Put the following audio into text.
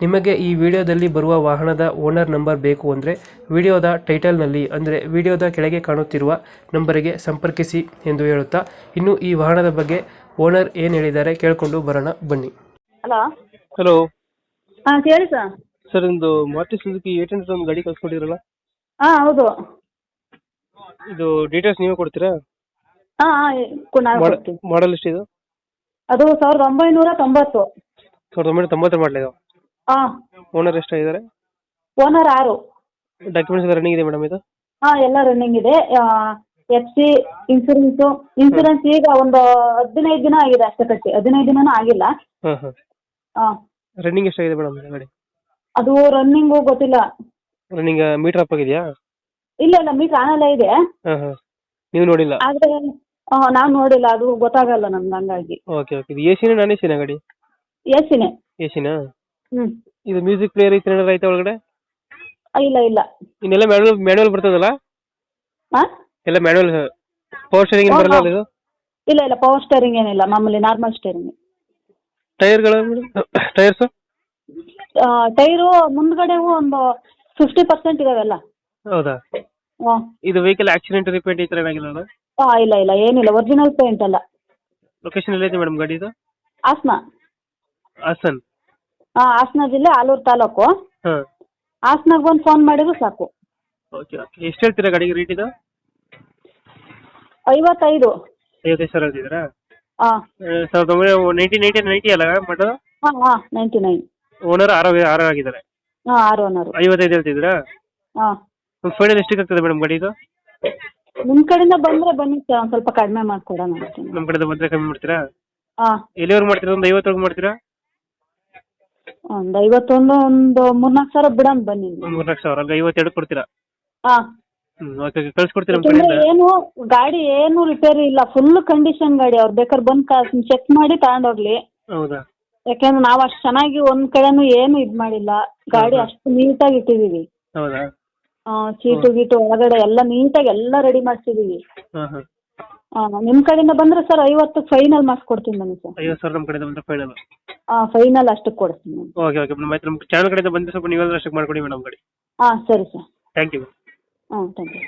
ನಿಮಗೆ ಈ ವಿಡಿಯೋದಲ್ಲಿ ಬರುವ ವಾಹನದ ಓನರ್ ನಂಬರ್ ಬೇಕು ಅಂದರೆ ವಿಡಿಯೋದ ಟೈಟಲ್ನಲ್ಲಿ ಅಂದರೆ ವಿಡಿಯೋದ ಕೆಳಗೆ ಕಾಣುತ್ತಿರುವ ನಂಬರಿಗೆ ಸಂಪರ್ಕಿಸಿ ಎಂದು ಹೇಳುತ್ತಾ ಇನ್ನು ಈ ವಾಹನದ ಬಗ್ಗೆ ಓನರ್ ಏನು ಹೇಳಿದ್ದಾರೆ ಕೇಳಿಕೊಂಡು ಬರೋಣ ಬನ್ನಿ. ಹಲೋ. ಹಲೋ. ಹಾಂ ಹೇಳಿ ಸರ್. ಸರ್ ಒಂದು ಮಾರುತಿ ಸುಜುಕಿ ಏಟ್ ಹಂಡ್ರೆಡ್ ಒಂದು ಗಾಡಿ ಕಳ್ಸ್ಕೊಂಡಿರಲ್ಲ ಹಾಂ ಹೌದು. ಇದು ಡೀಟೇಲ್ಸ್ ನೀವೇ ಕೊಡ್ತೀರಾ? ಹಾಂ ಮಾಡಲ್ ಎಷ್ಟಿದು? ಅದು ಸಾವಿರದ ಒಂಬೈನೂರ ತೊಂಬತ್ತು. ಸಾವಿರದ ಒಂಬೈನೂರ ತೊಂಬತ್ತರ ಮಾಡಲ್ ಇದು? ಹಾಂ ಓನರ್ ಎಷ್ಟಾಗಿದ್ದಾರೆ ಓನರ್ ಆರು. ಡಾಕ್ಯುಮೆಂಟ್ಸ್ ರನ್ನಿಂಗ್ ಇದೆ ಮೇಡಮ್ ಇದು? ಹಾ ಎಲ್ಲ ರನ್ನಿಂಗ್ ಇದೆ. ಎಫ್ ಸಿ ಇನ್ಸೂರೆನ್ಸ್ ಇನ್ಸೂರೆನ್ಸ್ ಈಗ ಒಂದು ಹದಿನೈದು ದಿನ ಆಗಿದೆ ಅಷ್ಟೇ ಕಟ್ಟಿ. ಹದಿನೈದು ದಿನನೂ ಆಗಿಲ್ಲ. ಹಾಂ ಹಾಂ. ಹಾಂ ರನ್ನಿಂಗ್ ಎಷ್ಟಾಗಿದೆ ಮೇಡಮ್ ಗಾಡಿ? ಅದು ರನ್ನಿಂಗು ಗೊತ್ತಿಲ್ಲ. ರನ್ನಿಂಗ್ ಮೀಟರ್ ಅಪ್ ಆಗಿದೆಯಾ? ಇಲ್ಲ ಇಲ್ಲ ಮೀಟರ್ ಆನಲ್ಲ ಇದೆ. ಹಾಂ ಹಾಂ. ನೀವು ನೋಡಿಲ್ಲ? ಆದರೆ ನಾವು ನೋಡಿಲ್ಲ. ಅದು ಗೊತ್ತಾಗಲ್ಲ ನಮ್ಗೆ ಹಂಗಾಗಿ. ಓಕೆ ಓಕೆ ಇದು ಎ ಸಿನ ನಾನ್ ಎ ಸಿನ ಗಾಡಿ? ಎ ಸಿನೇ ಎ ಸಿನಾ ಹ್ಞೂ ಇದು ಮ್ಯೂಸಿಕ್ ಪ್ಲೇಯರ್ ಐತೆ ಏನಾದ್ರು ಐತೆ ಒಳಗಡೆ? ಇಲ್ಲ ಇಲ್ಲ. ಇನ್ನೆಲ್ಲ ಮ್ಯಾನುವಲ್ ಮ್ಯಾನುವಲ್ ಬರ್ತದಲ್ಲ? ಆ? ಎಲ್ಲ ಮ್ಯಾನುವಲ್ ಪವರ್ ಸ್ಟೇರಿಂಗ್ ಏನು ಬರಲ್ಲ ಇದು? ಇಲ್ಲ ಇಲ್ಲ ಪವರ್ ಸ್ಟೇರಿಂಗ್ ಏನಿಲ್ಲ. ಮಾಮೂಲಿ ನಾರ್ಮಲ್ ಸ್ಟೇರಿಂಗ್ ಟೈರ್ಗಳು ಟೈರ್ಸ್? ಟೈರು ಮುಂದ್ಗಡೆ ಒಂದು ಫಿಫ್ಟಿ ಪರ್ಸೆಂಟ್ ಇದಾವೆಲ್ಲ? ಹೌದಾ? ಹಾ. ಇದು ವೆಹಿಕಲ್ ಆಕ್ಸಿಡೆಂಟ್ ರಿಪೇಂಟ್ ಈ ಥರ ಏನಾಗಿಲ್ಲ ಹಾಂ ಇಲ್ಲ ಇಲ್ಲ ಏನಿಲ್ಲ. ಒರಿಜಿನಲ್ ಪೇಂಟ್ ಅಲ್ಲ. ಲೊಕೇಶನ್ ಎಲ್ಲೈತೆ ಮೇಡಮ್ ಗಾಡಿ ಇದು? ಹಾಸನ. ಹಾಸನ್. ಹಾಂ ಹಾಸನ ಜಿಲ್ಲೆ ಆಲೂರು ತಾಲೂಕು. ಹಾಂ. ಹಾಸನಾಗ ಬಂದು ಫೋನ್ ಮಾಡಿದ್ರು ಸಾಕು. Okay okay. ಎಷ್ಟು ಹೇಳ್ತೀರಾ ಗಾಡಿಗೆ ರೇಟ್ ಇದು? ಐವತ್ತೈದು. ಐವತ್ತೈದು ಸಾವಿರ ಹೇಳ್ತಿದ್ದೀರಾ? ಹಾಂ ಸಾವಿರದ ಒಂಬೈನೂರ ನೈನ್ಟಿ ನೈಂಟಿ ನೈಂಟಿ ಅಲ್ಲ ಮಾಡೋದು ಹಾಂ ಹಾಂ ನೈಂಟಿ ನೈನ್. ಓನರ್ ಆರು ಆರು ಆಗಿದ್ದಾರೆ. ಹಾಂ ಆರು ಓನರ್ ಐವತ್ತೈದು ಹೇಳ್ತಿದ್ದೀರಾ? ಹಾಂ. ಫೈನಲ್ ಎಷ್ಟಕ್ಕೆ ಆಗ್ತದೆ ಮೇಡಮ್ ಗಾಡಿ ಇದು? ನಿಮ್ಮ ಕಡೆಯಿಂದ ಬಂದರೆ ಬನ್ನಿ ಸರ್ ಒಂದು ಸ್ವಲ್ಪ ಕಡಿಮೆ ಮಾಡಿಕೊಡೋಣ ನಮ್ಮ ಕಡೆಯಿಂದ ಬಂದರೆ ಕಮ್ಮಿ ಮಾಡ್ತೀರಾ? ಹಾಂ. ಎಲ್ಲಿವರೆಗೆ ಮಾಡ್ತೀರಾ? ಒಂದು ಐವತ್ತರೆಗೆ ಮಾಡ್ತೀರಾ? ಒಂದು ಐವತ್ತೊಂದು ಒಂದು ಮೂರ್ನಾಲ್ಕು ಸಾವಿರ ಬಿಡೋಣ ಬನ್ನಿ. ಒಂದು ಸಾವಿರ ಅಲ್ಲಿ ಐವತ್ತೆರಡು ಕೊಡ್ತೀರಾ? ಹಾಂ. ಓಕೆ ಕಳ್ಸಿಕೊಡ್ತೀರಾ ನಮ್ಮ ಯಾಕಂದ್ರೆ ಕಡೆಯಿಂದ? ಏನು ಗಾಡಿ ಏನು ರಿಪೇರಿ ಇಲ್ಲ ಫುಲ್ ಕಂಡೀಷನ್ ಗಾಡಿ ಅವ್ರು ಬೇಕಾದ್ರೆ ಬಂದು ಚೆಕ್ ಮಾಡಿ ತಗೊಂಡೋಗ್ಲಿ. ಹೌದಾ? ಯಾಕಂದ್ರೆ ನಾವು ಅಷ್ಟು ಚೆನ್ನಾಗಿ ಒಂದ್ ಕಡೆನೂ ಏನು ಇದ್ ಮಾಡಿಲ್ಲ. ಗಾಡಿ ಹ್ಮ್. ಅಷ್ಟು ನೀಟಾಗಿ ಇಟ್ಟಿದೀವಿ. ಹೌದಾ? ಆ, ಸೀಟು ಗೀಟು ಒಳಗಡೆ ಎಲ್ಲ ನೀಟಾಗಿ ಎಲ್ಲ ರೆಡಿ ಮಾಡಿಸಿದೀವಿ. ಹಾಂ ಹಾಂ. ನಿಮ್ ಕಡೆಯಿಂದ ಬಂದ್ರೆ ಸರ್ ಐವತ್ತು ಫೈನಲ್ ಮಾಡಿಸ್ಕೊಡ್ತೀನಿ ಬನ್ನಿ ಸರ್. ಐವತ್ತು ಸಾವಿರ ನಮ್ಮ ಕಡೆಯಿಂದ ಬಂದರೆ ಫೈನಲ್ ಫೈನಲ್ ಅಷ್ಟಕ್ಕೆ ಕೊಡ್ತೀನಿ ಓಕೆ ಓಕೆ ಮೇಡಮ್ ಆಯ್ತು ನಮ್ಮ ಚಾನಲ್ ಕಡೆಯಿಂದ ಬಂದರೆ ಸ್ವಲ್ಪ ನೀವೆಲ್ಲ ಅಷ್ಟಕ್ಕೆ ಮಾಡ್ಕೊಡಿ ಮೇಡಮ್ ಗಾಡಿ. ಹಾಂ ಸರಿ ಸರ್ ಥ್ಯಾಂಕ್ ಯು ಹಾಂ ಥ್ಯಾಂಕ್ ಯು